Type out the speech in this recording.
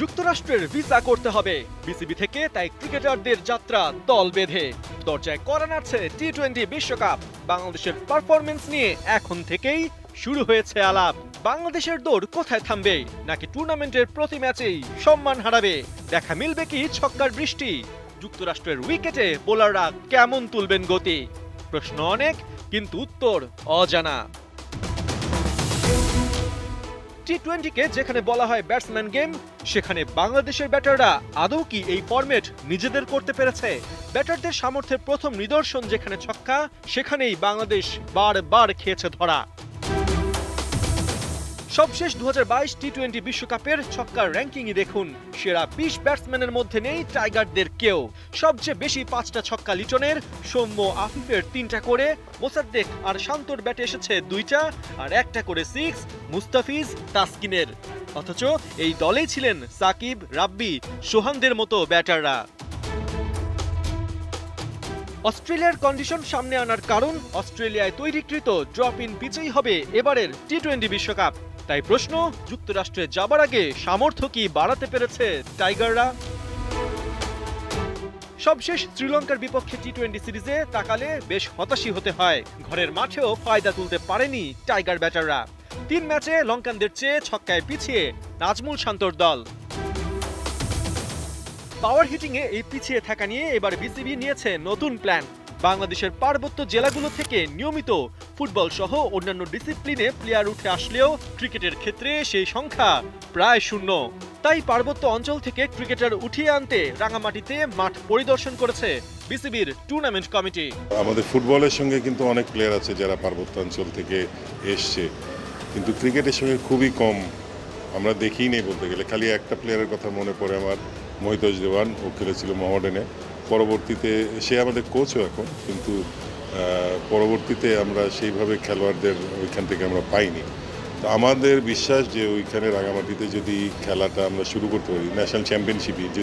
যুক্তরাষ্ট্রের ভিসা করতে হবে। বিসিবি থেকে তাই ক্রিকেটারদের যাত্রা দল বেঁধে। দরজায় করা নাড়ছে টি টোয়েন্টি বিশ্বকাপ। বাংলাদেশের পারফরমেন্স নিয়ে এখন থেকেই শুরু হয়েছে আলাপ। বাংলাদেশের দৌড় কোথায় থামবে? নাকি টুর্নামেন্টের প্রতি ম্যাচেই সম্মান হারাবে? দেখা মিলবে কি ছক্কার বৃষ্টি? যুক্তরাষ্ট্রের উইকেটে বোলাররা কেমন তুলবেন গতি? প্রশ্ন অনেক, কিন্তু উত্তর অজানা। টি টোয়েন্টিকে যেখানে বলা হয় ব্যাটসম্যান গেম সেখানে বাংলাদেশের ব্যাটাররা আদৌ কি এই ফর্মেট নিজেদের করতে পেরেছে? ব্যাটারদের সামর্থ্যের প্রথম নিদর্শন যেখানে ছক্কা, সেখানেই বাংলাদেশ বারবার খেয়েছে ধরা। সবশেষ দু হাজার বাইশ টি টোয়েন্টি বিশ্বকাপের ছক্কার র্যাঙ্কিংই দেখুন। সেরা বিশ ব্যাটসম্যানের মধ্যে নেই টাইগারদের কেউ। সবচেয়ে বেশি পাঁচটা ছক্কা লিটনের সৌম্য আফিফের তিনটা করে, মোসাদ্দেক আর শান্তর ব্যাটে এসেছে দুইটা, আর একটা করে সিক্স মুস্তাফিজ তাসকিনের। অথচ এই দলেই ছিলেন সাকিব, রাব্বি, সোহানদের মতো ব্যাটাররা। অস্ট্রেলিয়ার কন্ডিশন সামনে আনার কারণ অস্ট্রেলিয়ায় তৈরিকৃত ড্রপ ইন পিচেই হবে এবারের টি টোয়েন্টি বিশ্বকাপ। তাই প্রশ্ন, যুক্তরাষ্ট্রে যাবার আগে সামর্থ্য কি বাড়াতে পেরেছে টাইগাররা? সবশেষ শ্রীলঙ্কার বিপক্ষে টি টোয়েন্টি সিরিজে তাকালে বেশ হতাশই হতে হয়। ঘরের মাঠেও ফায়দা তুলতে পারেনি টাইগার ব্যাটাররা। তিন ম্যাচে লঙ্কানদের চেয়ে ছক্কায় পিছিয়ে নাজমুল শান্তর দল। পাওয়ার হিটিং এ এই পিছিয়ে থাকা নিয়ে এবার বিসিবি নিয়েছে নতুন প্ল্যান। বাংলাদেশের পার্বত্য জেলাগুলো থেকে নিয়মিত ফুটবল সহ অন্যান্য ডিসিপ্লিনে প্লেয়ার উঠে আসলেও ক্রিকেটের ক্ষেত্রে সেই সংখ্যা প্রায় শূন্য। তাই পার্বত্য অঞ্চল থেকে ক্রিকেটার উঠিয়ে আনতে রাঙামাটিতে মাঠ পরিদর্শন করেছে বিসিবির টুর্নামেন্ট কমিটি। আমাদের ফুটবলের সঙ্গে কিন্তু অনেক প্লেয়ার আছে যারা পার্বত্য অঞ্চল থেকে এসছে। কিন্তু ক্রিকেটের সঙ্গে খুবই কম আমরা দেখিই নেই বলতে গেলে। খালি একটা প্লেয়ারের কথা মনে পড়ে আমার, মহিতোষ দেওয়ান, ও খেলেছিল মহাডেনে। পরবর্তীতে সে আমাদের কোচও এখন, কিন্তু পরবর্তীতে আমরা সেইভাবে খেলোয়াড়দের ওইখান থেকে আমরা পাইনি। তো আমাদের বিশ্বাস যে ওইখানে রাঙামাটিতে যদি খেলাটা আমরা শুরু করতে পারি ন্যাশনাল চ্যাম্পিয়নশিপই যদি